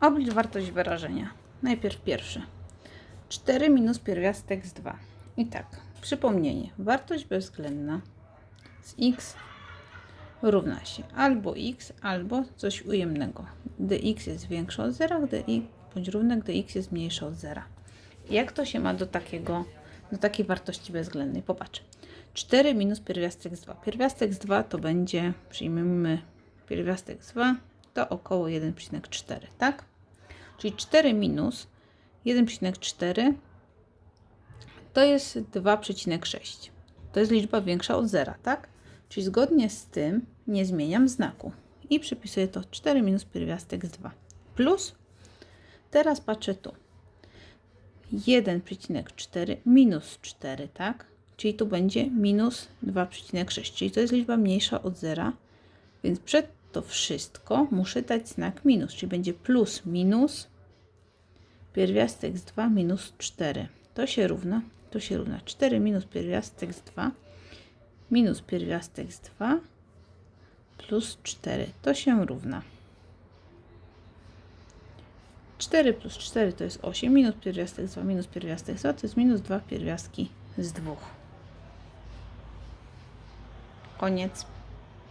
Oblicz wartość wyrażenia. Najpierw pierwszy. 4 minus pierwiastek z 2. I tak, przypomnienie. Wartość bezwzględna z x równa się albo x, albo coś ujemnego. Gdy x jest większe od 0, gdy x bądź równe, gdy x jest mniejsze od 0. Jak to się ma do takiego, do takiej wartości bezwzględnej? Popatrz. 4 minus pierwiastek z 2. Pierwiastek z 2 to będzie, przyjmijmy pierwiastek z 2, to około 1,4, tak? Czyli 4 minus 1,4 to jest 2,6. To jest liczba większa od 0, tak? Czyli zgodnie z tym nie zmieniam znaku. I przypisuję to 4 minus pierwiastek z 2. Plus, teraz patrzę tu. 1,4 minus 4, tak? Czyli tu będzie minus 2,6, czyli to jest liczba mniejsza od 0, więc przed to wszystko muszę dać znak minus, czyli będzie plus minus pierwiastek z 2 minus 4. To się równa, to się równa 4 minus pierwiastek z 2 minus pierwiastek z 2 plus 4. To się równa. 4 plus 4 to jest 8, minus pierwiastek z 2 minus pierwiastek z 2 to jest minus 2 pierwiastki z 2. Koniec.